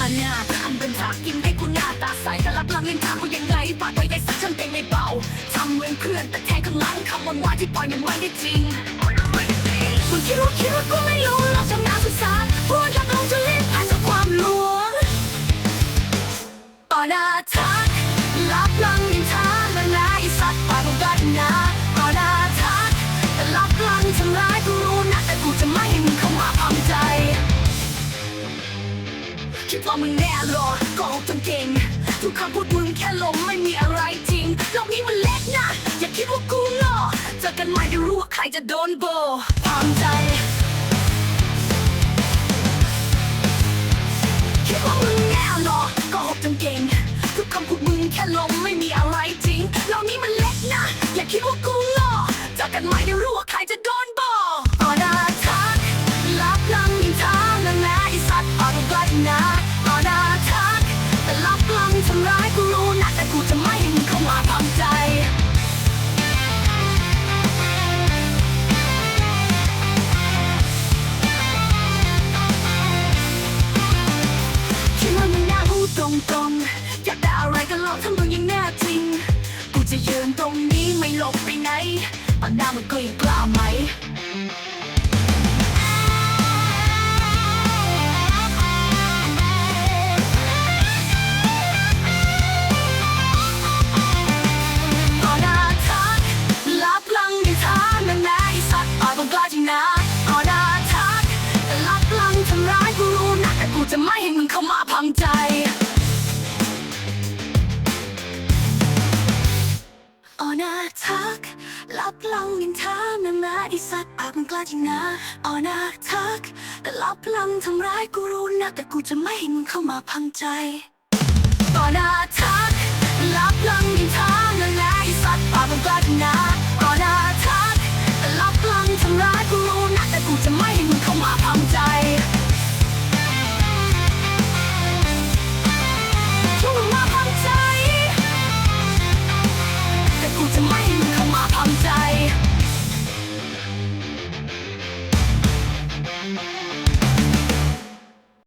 อันเนี้ยอันเป็นฉากกินให้คุณหน้าตาใสแต่รับหลังเล่นฉากก็ยังไงปากไว้ได้สักช่างเต็งไม่เบาทำเหมือนเพื่อนแต่แทงข้างหลังคำวันวานที่ปล่อยมันไว้ได้จริงมึงคิดว่าคิดว่ากูไม่รู้หรอกจำนาศึกษาพูดรับลงจะเล่นผ่านจากความลวงต่อหน้าทักรับหลังนินทาและนายสัตว์ปากของกันนา คิดว่ามึงแน่หรอก็จนเก่งทุกคำพูดมึงแค่ลมไม่มีอะไรจริงโลกนี้มันเล็กนะอย่าคิดว่ากูหลอเจอกันใหม่เดี๋ยวรู้ว่าใครจะโดนโบความใจคิดว่ามึงแน่หรอก็หกจนเก่งทุกคำพูดมึงแค่ลมไม่มีอะไรจริงโลกนี้มันเล็กนะอย่าคิดว่ากูหลอเจอกันใหม่เดี๋ยวรู้ว่าใครจะโดนโบต่อหน้าทักรับลังยิงทางนั่นแหละไอสัตว์ปากกลัดนะ อยากได้อะไรก็ลองทำมึงยังแน่จริง กูจะยืนตรงนี้ไม่หลบไปไหนอันหน้ามึงก็ยังกล้าไหม อน่าทักรับลองยินทานานาไอสัตว์ปากมันกล้าจริงนะออน่าทักแต่รับลังทำร้ายกูรู้นะแต่กูจะไม่ให้มึงเข้ามาพังใจออน่าทักรับลังยินทานานา